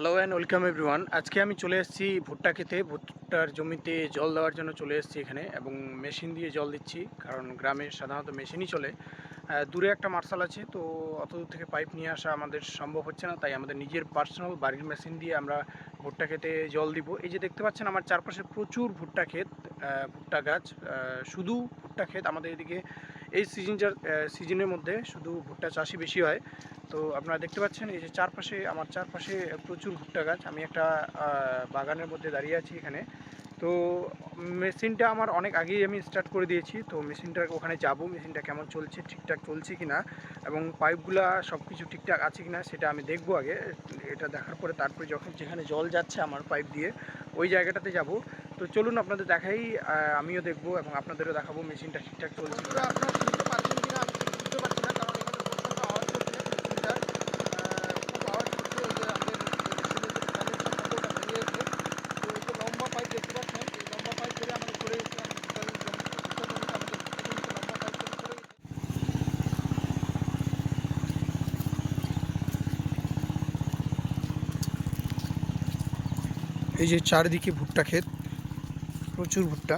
Hello and welcome everyone আজকে আমি চলে এসেছি ভুট্টা খেতে। ভুট্টার জমিতে জল দেওয়ার জন্য চলে এসেছি এখানে এবং মেশিন দিয়ে জল দিচ্ছি, কারণ গ্রামে সাধারণত মেশিনই চলে। দূরে একটা মার্শাল আছে, তো অত দূর থেকে পাইপ নিয়ে আসা আমাদের সম্ভব হচ্ছে না, তাই আমাদের নিজের পার্সোনাল বাড়ির মেশিন দিয়ে আমরা ভুট্টা খেতে জল দিব। এই যে দেখতে পাচ্ছেন, আমার চারপাশে প্রচুর ভুট্টা ক্ষেত ভুট্টা গাছ শুধু ভুট্টা ক্ষেত। আমাদের এদিকে এই সিজনটার সিজনের মধ্যে শুধু ভুট্টা চাষই বেশি হয়। তো আপনারা দেখতে পাচ্ছেন এই যে চারপাশে, আমার চারপাশে প্রচুর ভুট্টা গাছ। আমি একটা বাগানের মধ্যে দাঁড়িয়ে আছি এখানে। তো মেশিনটা আমার অনেক আগেই আমি স্টার্ট করে দিয়েছি। তো মেশিনটা ওখানে যাব, মেশিনটা কেমন চলছে, ঠিকঠাক চলছে কি না এবং পাইপগুলা সব কিছু ঠিকঠাক আছে কি না সেটা আমি দেখব আগে। এটা দেখার পরে তারপরে যখন যেখানে জল যাচ্ছে আমার পাইপ দিয়ে ওই জায়গাটাতে যাব। তো চলুন আপনাদের দেখাই আমিও দেখব এবং আপনাদেরও দেখাবো মেশিনটা ঠিকঠাক চলছে। আপনারা শুনতে পাচ্ছেন কিনা আমি ঠিক বুঝতে পারছি না কারণ এখানে প্রচণ্ড আওয়াজ করছে মেশিনটার খুব আওয়াজ করছে এই যে আমাদের মেশিনের যে কানেকশন বেরিয়েছে তো এই যে লম্বা পাইপ দেখতে পাচ্ছেন এই লম্বা পাইপ ধরে আমাদের চলে এসেছে আমাদের ভুট্টার জমি ভুট্টার জমিতে আমাদের ভুট্টা জমিতে লম্বা পাইপ ধরে চলে গেছে এই যে চারিদিকে ভুট্টা ক্ষেত, প্রচুর ভুট্টা।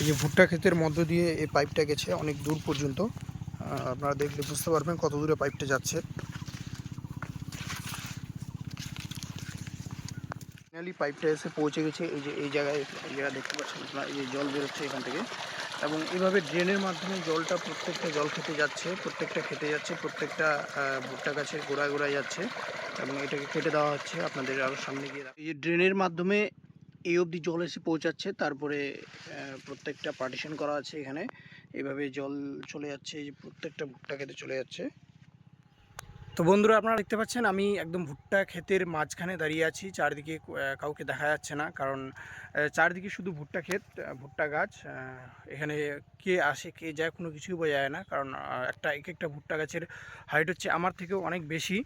এই যে ভুট্টা ক্ষেতের মধ্য দিয়ে এই পাইপটা গেছে অনেক দূর পর্যন্ত। আপনারা দেখলে বুঝতে পারবেন কত দূরে পাইপটা যাচ্ছে। পাইপটা এসে পৌঁছে গেছে। এই যে, এই জায়গায় এই জায়গায় দেখতে পাচ্ছেন আপনারা, এই যে জল বেরোচ্ছে এখান থেকে। এবং এভাবে ড্রেনের মাধ্যমে জলটা প্রত্যেকটা জল খেতে যাচ্ছে, প্রত্যেকটা খেতে যাচ্ছে, প্রত্যেকটা ভুট্টা গাছের গোড়ায় গোড়ায় যাচ্ছে এবং এটাকে কেটে দেওয়া হচ্ছে আপনাদের আরও সামনে গিয়ে এই ড্রেনের মাধ্যমে এই অবধি জল এসে পৌঁছাচ্ছে, তারপরে প্রত্যেকটা পার্টিশন করা আছে এখানে। এভাবে জল চলে যাচ্ছে, এই যে প্রত্যেকটা ভুট্টা খেতে চলে যাচ্ছে। তো বন্ধুরা আপনারা দেখতে পাচ্ছেন, আমি একদম ভুট্টা ক্ষেতের মাঝখানে দাঁড়িয়ে আছি। চারদিকে কাউকে দেখা যাচ্ছে না, কারণ চারদিকে শুধু ভুট্টা ক্ষেত ভুট্টা গাছ এখানে কে আসে, কে যায়, কোনো কিছুই বোঝা যায় না, কারণ একটা, এক একটা ভুট্টা গাছের হাইট হচ্ছে আমার থেকেও অনেক বেশি।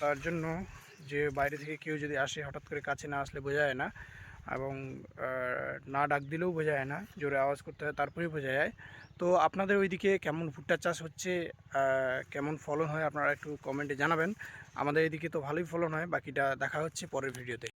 তার জন্য যে বাইরে থেকে কেউ যদি আসে, হঠাৎ করে কাছে না আসলে বোঝা যায় না। এবং না ডাক দিলেও বোঝা যায় না, জোরে আওয়াজ করতে হয়, তারপরেই বোঝা যায়। তো আপনাদের ওইদিকে কেমন ভুট্টা চাষ হচ্ছে কেমন ফলন হয়, আপনারা একটু কমেন্টে জানাবেন। আমাদের এদিকে তো ভালোই ফলন হয়, বাকিটা দেখা হচ্ছে পরের ভিডিওতে